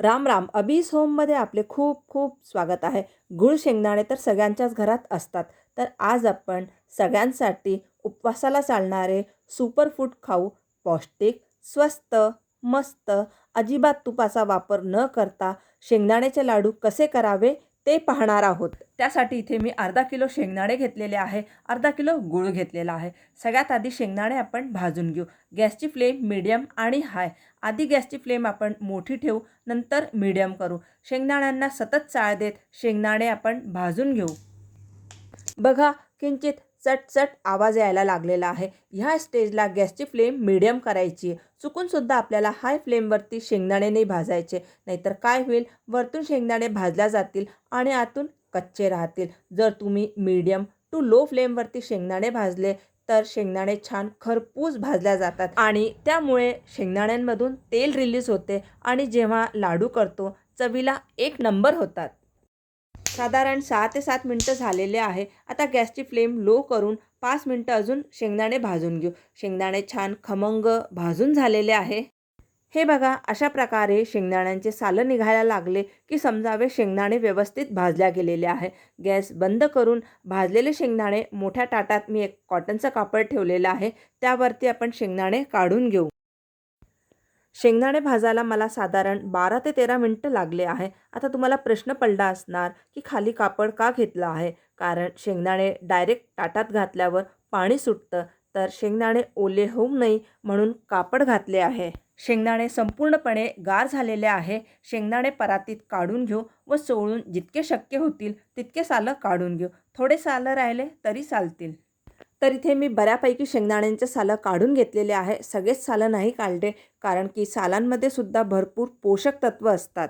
राम राम. अबीस होममध्ये आपले खूप खूप स्वागत आहे. गुळ शेंगदाणे तर सगळ्यांच्याच घरात असतात. तर आज आपण सगळ्यांसाठी उपवासाला चालणारे सुपरफूड खाऊ. पौष्टिक स्वस्त मस्त अजिबात तुपाचा वापर न करता शेंगदाण्याचे लाडू कसे करावे ते पाहणार आहोत. त्यासाठी इथे मी अर्धा किलो शेंगदाणे घेतलेले आहे. अर्धा किलो गूळ घेतलेला आहे. सगळ्यात आधी शेंगदाणे आपण भाजून घेऊ. गॅसची फ्लेम मिडियम आणि हाय. आधी गॅसची फ्लेम आपण मोठी ठेवू. नंतर मिडियम करू. शेंगदाण्यांना सतत चाळ देत शेंगदाणे आपण भाजून घेऊ. बघा किंचित चटचट आवाज यायला लागलेला आहे. ह्या स्टेजला गॅसची फ्लेम मिडियम करायची आहे. चुकूनसुद्धा आपल्याला हाय फ्लेमवरती शेंगदाणे नाही भाजायचे. नाहीतर काय होईल? वरतून शेंगदाणे भाजल्या जातील आणि आतून कच्चे राहतील. जर तुम्ही मीडियम टू लो फ्लेमवरती शेंगदाणे भाजले तर शेंगदाणे छान खरपूस भाजल्या जातात. आणि त्यामुळे शेंगदाण्यांमधून तेल रिलीज होते आणि जेव्हा लाडू करतो चवीला एक नंबर होतात. साधारण सहा ते सात मिनटं झालेले आहे. आता गॅसची फ्लेम लो करून पाच मिनटं अजून शेंगदाणे भाजून घेऊ. शेंगदाणे छान खमंग भाजून झालेले आहे. हे बघा अशा प्रकारे शेंगदाण्यांचे सालं निघायला लागले की समजावे शेंगदाणे व्यवस्थित भाजल्या गेलेले आहे. गॅस बंद करून भाजलेले शेंगदाणे मोठ्या ताटात मी एक कॉटनचं कापड ठेवलेलं आहे. त्यावरती आपण शेंगदाणे काढून घेऊ. शेंगदाणे भाजायला मला साधारण बारा ते तेरा मिनटं लागले आहे. आता तुम्हाला प्रश्न पडला असणार की खाली कापड का घेतलं आहे? कारण शेंगदाणे डायरेक्ट ताटात घातल्यावर पाणी सुटतं. तर शेंगदाणे ओले होऊ नये म्हणून कापड घातले आहे. शेंगदाणे संपूर्णपणे गार झालेले आहे. शेंगदाणे परातीत काढून घेऊ व चोळून जितके शक्य होतील तितके सालं काढून घेऊ. थोडे सालं राहिले तरी चालतील. तर इथे मी बऱ्यापैकी शेंगदाण्यांचे सालं काढून घेतलेले आहे. सगळेच सालं नाही काढले कारण की सालांमध्ये सुद्धा भरपूर पोषक तत्व असतात.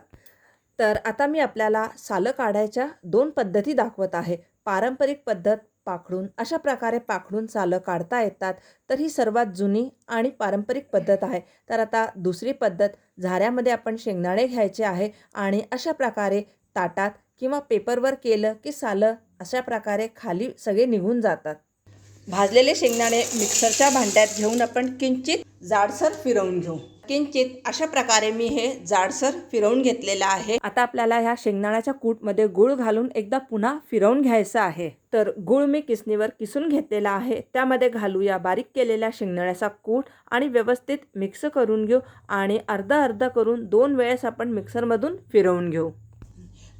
तर आता मी आपल्याला सालं काढायच्या दोन पद्धती दाखवत आहे. पारंपरिक पद्धत पाखडून. अशा प्रकारे पाखडून सालं काढता येतात. तर ही सर्वात जुनी आणि पारंपरिक पद्धत आहे. तर आता दुसरी पद्धत झाऱ्यामध्ये आपण शेंगदाणे घ्यायचे आहे आणि अशा प्रकारे ताटात किंवा पेपरवर केलं की सालं अशा प्रकारे खाली सगळे निघून जातात. भाजलेले शेंगदाणे मिक्सरच्या भांड्यात घेऊन आपण किंचित जाडसर फिरवून घेऊ. किंचित अशा प्रकारे मी हे जाडसर फिरवून घेतलेलं आहे. आता आपल्याला ह्या शेंगदाण्याच्या कूटमध्ये गुळ घालून एकदा पुन्हा फिरवून घ्यायचं आहे. तर गुळ मी किसणीवर किसून घेतलेला आहे. त्यामध्ये घालू या बारीक केलेल्या शेंगदाण्याचा कूट आणि व्यवस्थित मिक्स करून घेऊ आणि अर्धा अर्धा करून दोन वेळेस आपण मिक्सरमधून फिरवून घेऊ.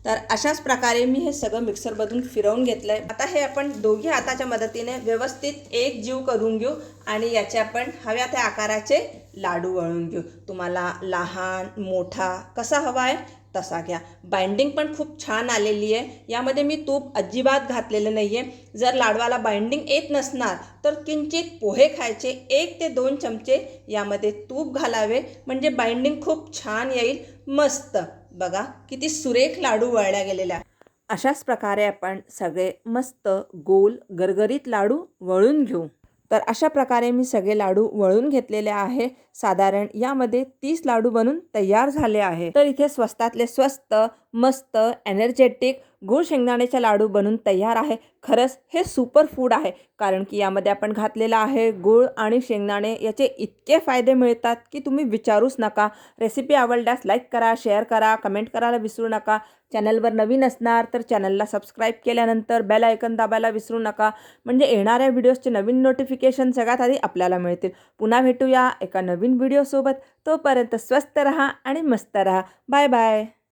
तर अशाच प्रकारे मी हे सगळं मिक्सरमधून फिरवून घेतलं आहे आता हे आपण दोघी हाताच्या मदतीने व्यवस्थित एक जीव करून घेऊ आणि याचे आपण हव्या त्या आकाराचे लाडू वळून घेऊ. तुम्हाला लहान मोठा कसा हवा आहे तसा घ्या. बाइंडिंग पण खूप छान आलेली आहे. यामध्ये मी तूप अजिबात घातलेलं नाही आहे जर लाडवाला बाइंडिंग येत नसणार तर किंचित पोहे खायचे एक ते दोन चमचे यामध्ये तूप घालावे. म्हणजे बाइंडिंग खूप छान येईल. मस्त. बघा किती सुरेख लाडू वळल्या गेलेल्या. अशाच प्रकारे आपण सगळे मस्त गोल गरगरीत लाडू वळून घेऊ. तर अशा प्रकारे मी सगळे लाडू वळून घेतलेले आहे. साधारण यामध्ये तीस लाडू बनून तयार झाले आहे. तर इथे स्वस्तातले स्वस्त मस्त एनर्जेटिक गुळ शेंगदाण्याचे लाडू बनून तयार आहे. खरंच हे सुपर फूड आहे. कारण की यामध्ये आपण घातलेलं आहे गुळ आणि शेंगदाणे. याचे इतके फायदे मिळतात की तुम्ही विचारूच नका. रेसिपी आवडल्यास लाईक करा शेअर करा कमेंट करायला विसरू नका. चॅनलवर नवीन असणार तर चॅनलला सबस्क्राईब केल्यानंतर बेल आयकन दाबायला विसरू नका. म्हणजे येणाऱ्या व्हिडिओजचे नवीन नोटिफिकेशन सगळ्यात आधी आपल्याला मिळतील. पुन्हा भेटूया एका नवीन व्हिडिओसोबत तोपर्यंत स्वस्त रहा आणि मस्त रहा. Bye bye